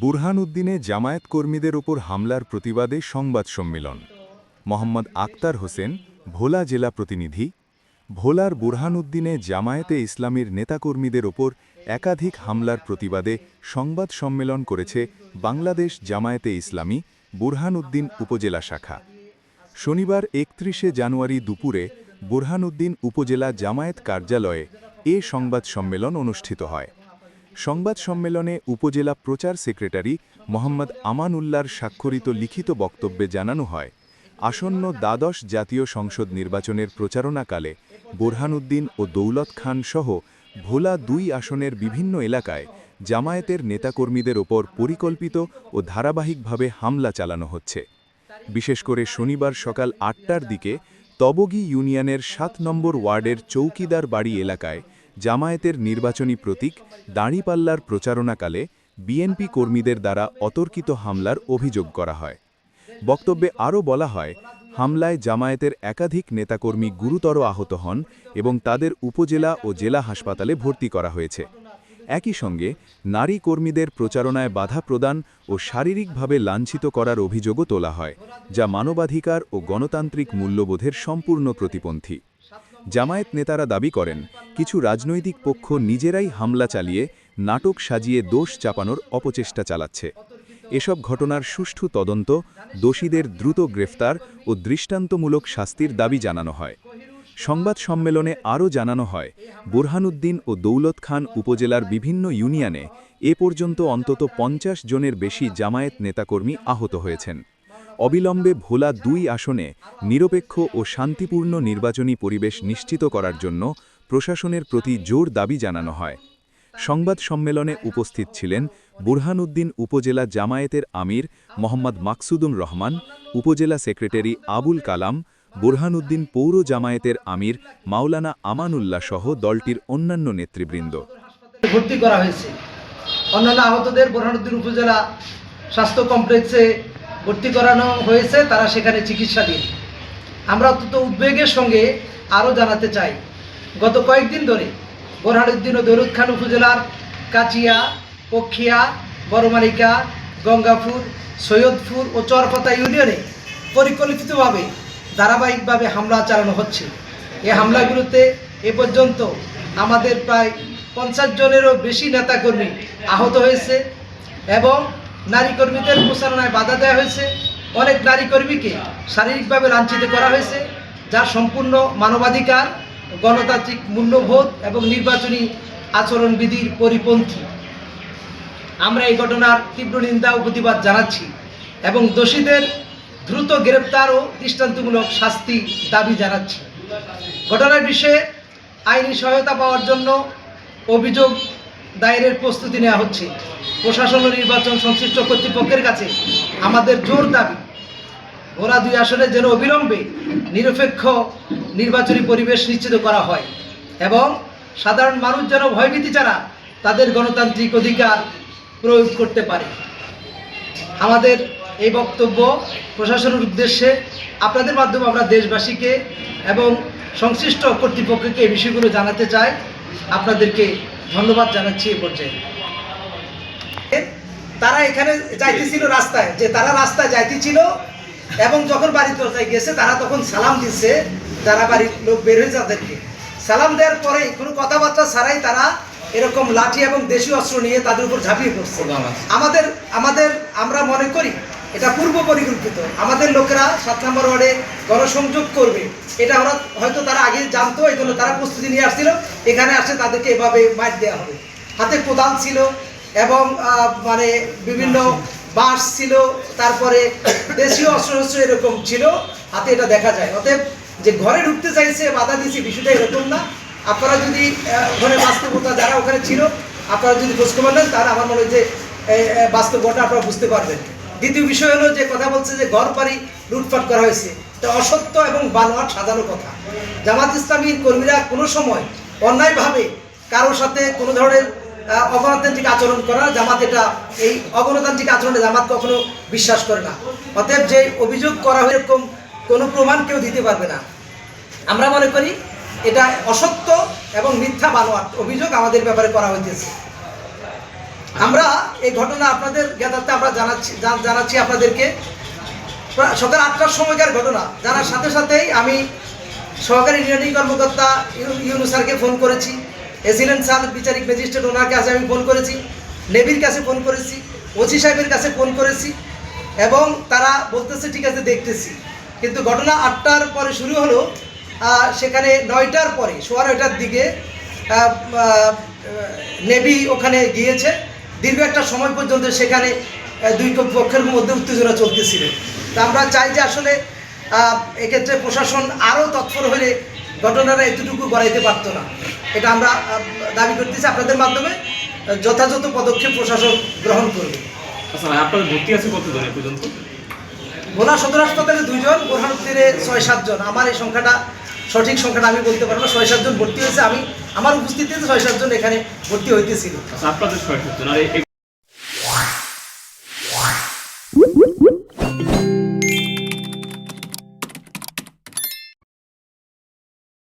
বুরহান উদ্দিনে জামায়াত কর্মীদের ওপর হামলার প্রতিবাদে সংবাদ সম্মেলন। মোহাম্মদ আক্তার হোসেন, ভোলা জেলা প্রতিনিধি। ভোলার বুরহান উদ্দিনে জামায়াতে ইসলামীর নেতাকর্মীদের ওপর একাধিক হামলার প্রতিবাদে সংবাদ সম্মেলন করেছে বাংলাদেশ জামায়াতে ইসলামী, বুরহান উদ্দিন উপজেলা শাখা। শনিবার একত্রিশে জানুয়ারি দুপুরে বুরহানুদ্দিন উপজেলা জামায়াত কার্যালয়ে এ সংবাদ সম্মেলন অনুষ্ঠিত হয়। সংবাদ সম্মেলনে উপজেলা প্রচার সেক্রেটারি মোহাম্মদ আমানুল্লাহর স্বাক্ষরিত লিখিত বক্তব্যে জানানো হয়, আসন্ন দ্বাদশ জাতীয় সংসদ নির্বাচনের প্রচারণাকালে বোরহানুদ্দিন ও দৌলত খান সহ ভোলা দুই আসনের বিভিন্ন এলাকায় জামায়াতের নেতাকর্মীদের ওপর পরিকল্পিত ও ধারাবাহিকভাবে হামলা চালানো হচ্ছে। বিশেষ করে শনিবার সকাল আটটার দিকে তবগি ইউনিয়নের সাত নম্বর ওয়ার্ডের চৌকিদার বাড়ি এলাকায় জামায়াতের নির্বাচনী প্রতীক দাঁড়িপাল্লার প্রচারণাকালে বিএনপি কর্মীদের দ্বারা অতর্কিত হামলার অভিযোগ করা হয়। বক্তব্যে আরও বলা হয়, হামলায় জামায়াতের একাধিক নেতাকর্মী গুরুতর আহত হন এবং তাদের উপজেলা ও জেলা হাসপাতালে ভর্তি করা হয়েছে। একই সঙ্গে নারী কর্মীদের প্রচারণায় বাধা প্রদান ও শারীরিকভাবে লাঞ্ছিত করার অভিযোগও তোলা হয়, যা মানবাধিকার ও গণতান্ত্রিক মূল্যবোধের সম্পূর্ণ প্রতিপন্থী। জামায়াত নেতারা দাবি করেন, কিছু রাজনৈতিক পক্ষ নিজেরাই হামলা চালিয়ে নাটক সাজিয়ে দোষ চাপানোর অপচেষ্টা চালাচ্ছে। এসব ঘটনার সুষ্ঠু তদন্ত, দোষীদের দ্রুত গ্রেফতার ও দৃষ্টান্তমূলক শাস্তির দাবি জানানো হয়। সংবাদ সম্মেলনে আরও জানানো হয়, বুরহানুদ্দিন ও দৌলত খান উপজেলার বিভিন্ন ইউনিয়নে এ পর্যন্ত অন্তত পঞ্চাশ জনের বেশি জামায়াত নেতাকর্মী আহত হয়েছেন। অবিলম্বে ভোলা দুই আসনে নিরপেক্ষ ও শান্তিপূর্ণ নির্বাচনী পরিবেশ নিশ্চিত করার জন্য প্রশাসনের প্রতি জোর দাবি জানানো হয়। সংবাদ সম্মেলনে উপস্থিত ছিলেন বুরহানুদ্দিন উপজেলা জামায়াতের আমির মোহাম্মদ মাকসুদুর রহমান, উপজেলা সেক্রেটারি আবুল কালাম, বুরহানুদ্দিন পৌর জামায়াতের আমির মাওলানা আমানুল্লাহ সহ দলটির অন্যান্য নেতৃবৃন্দ। ভর্তি করা হয়েছে। অন্যান্য আহতদের বোরহানুদ্দিন উপজেলা স্বাস্থ্য কমপ্লেক্সে ভর্তি করানো হয়েছে, তারা সেখানে চিকিৎসাধীন। আমরা অত্যন্ত উদ্বেগের সঙ্গে আরও জানাতে চাই, গত কয়েকদিন ধরে বোরহানুদ্দিন ও দৌলত খান উপজেলার কাচিয়া, পক্ষিয়া, বড়মালিকা, গঙ্গাপুর, সৈয়দপুর ও চরপাতা ইউনিয়নে পরিকল্পিতভাবে ধারাবাহিকভাবে হামলা চালানো হচ্ছে। এই হামলাগুলোতে এ পর্যন্ত আমাদের প্রায় পঞ্চাশ জনেরও বেশি নেতাকর্মী আহত হয়েছে এবং নারী কর্মীদের প্রচারণায় বাধা দেওয়া হয়েছে। অনেক নারী কর্মীকে শারীরিকভাবে লাঞ্ছিত করা হয়েছে, যা সম্পূর্ণ মানবাধিকার, গণতান্ত্রিক মূল্যবোধ এবং নির্বাচনী আচরণবিধির পরিপন্থী। আমরা এই ঘটনার তীব্র নিন্দা ও প্রতিবাদ জানাচ্ছি এবং দোষীদের দ্রুত গ্রেপ্তার ও দৃষ্টান্তমূলক শাস্তি দাবি জানাচ্ছি। ঘটনার বিষয়ে আইনি সহায়তা পাওয়ার জন্য অভিযোগ দায়েরের প্রস্তুতি নেওয়া হচ্ছে। প্রশাসন ও নির্বাচন সংশ্লিষ্ট কর্তৃপক্ষের কাছে আমাদের জোর দাবি ওরা দুই আসনে যেন অবিলম্বে নিরপেক্ষ নির্বাচনী পরিবেশ নিশ্চিত করা হয় এবং সাধারণ মানুষ যেন ভয়ভীতি ছাড়া তাদের গণতান্ত্রিক অধিকার প্রয়োগ করতে পারে। আমাদের এই বক্তব্য প্রশাসনের উদ্দেশ্যে আপনাদের মাধ্যমে আমরা দেশবাসীকে এবং সংশ্লিষ্ট কর্তৃপক্ষকে এই বিষয়গুলো জানাতে চাই। আপনাদেরকে ধন্যবাদ জানাচ্ছি এ পর্যায়ে। তারা এখানে যাইতেছিল রাস্তায় যে তারা রাস্তায় যাইতেছিল এবং যখন বাড়ির দরজায় গেছে তারা তখন সালাম দিচ্ছে যারা বাড়ির লোক বের হয়েছে তাদেরকে। সালাম দেওয়ার পরে কোনো কথাবার্তা ছাড়াই তারা এরকম লাঠি এবং দেশীয় অস্ত্র নিয়ে তাদের উপর ঝাঁপিয়ে পড়ছে। আমাদের আমাদের আমরা মনে করি এটা পূর্ব পরিকল্পিত। আমাদের লোকেরা সাত নম্বর ওয়ার্ডে গণসংযোগ করবে। এটা ওরা হয়তো তারা আগে জানতো এই জন্য তারা প্রস্তুতি নিয়ে আসছিল। এখানে আসে তাদেরকে এভাবে মাইট দেওয়া হবে। হাতে কোদাল ছিল এবং মানে বিভিন্ন বাঁশ ছিল। তারপরে দেশীয় অস্ত্র শস্ত্র এরকম ছিল। হাতে এটা দেখা যায়। অতএব যে ঘরে ঢুকতে চাইছে বাধা দিয়েছে বিষয়টা এরকম না। আপনারা যদি ওখানে বাস্তবতা যারা ওখানে ছিল আপনারা যদি খোঁজখবর নেন তারা আমার মনে হয় যে বাস্তবতা আপনারা বুঝতে পারবেন। দ্বিতীয় বিষয় হলো যে কথা বলছে যে ঘর বাড়ি লুটপাট করা হয়েছে। এটা অসত্য এবং বানোয়াট সাজানো কথা। জামাত ইসলামীর কর্মীরা কোনো সময় অন্যায়ভাবে কারোর সাথে কোনো ধরনের অগণতান্ত্রিক আচরণ করা জামাত এটা, এই অগণতান্ত্রিক আচরণে জামাত কখনো বিশ্বাস করে না। অতএব যে অভিযোগ করা হয় এরকম কোনো প্রমাণ কেউ দিতে পারবে না। আমরা মনে করি এটা অসত্য এবং মিথ্যা বানোয়াট অভিযোগ আমাদের ব্যাপারে করা হইতেছে। আমরা এই ঘটনা আপনাদের জ্ঞাতার্থে আমরা জানাচ্ছি জানাচ্ছি আপনাদেরকে। সকাল আটটার সময়কার ঘটনা। জানার সাথে সাথেই আমি সহকারী রিটার্নিং কর্মকর্তা ইউনু স্যারকে ফোন করেছি। এসিলেন্ট স্যার, বিচারিক ম্যাজিস্ট্রেট ওনার কাছে আমি ফোন করেছি। নেভির কাছে ফোন করেছি। ওসি সাহেবের কাছে ফোন করেছি। এবং তারা বলতেছে, ঠিক আছে, দেখতেছি। কিন্তু ঘটনা আটটার পরে শুরু হলো। সেখানে নয়টার পরে, সোয়া নয়টার দিকে নেভি ওখানে গিয়েছে। দীর্ঘ একটা সময় পর্যন্ত সেখানে দুই পক্ষের মধ্যে উত্তেজনা চলতেছিল। তা আমরা চাই যে আসলে এক্ষেত্রে প্রশাসন আরও তৎপর হলে ঘটনাটা এতটুকু গড়াইতে পারতো না। এটা আমরা দাবি করতেছি আপনাদের মাধ্যমে যথাযথ পদক্ষেপ প্রশাসন গ্রহণ করবে। আচ্ছা ভর্তি আছে কতজন পর্যন্ত? ভোলা সদর হাসপাতালে দুইজন বোরহানুদ্দিনে ছয় সাতজন আমার এই সংখ্যাটা সঠিক সংখ্যাটা আমি বলতে পারব ছয় সাতজন ভর্তি হয়েছে। আমি আমার উপস্থিতিতে ছয় সাতজন এখানে ভর্তি হইতেছিল। আচ্ছা আপনাদের ছয় সাতজন।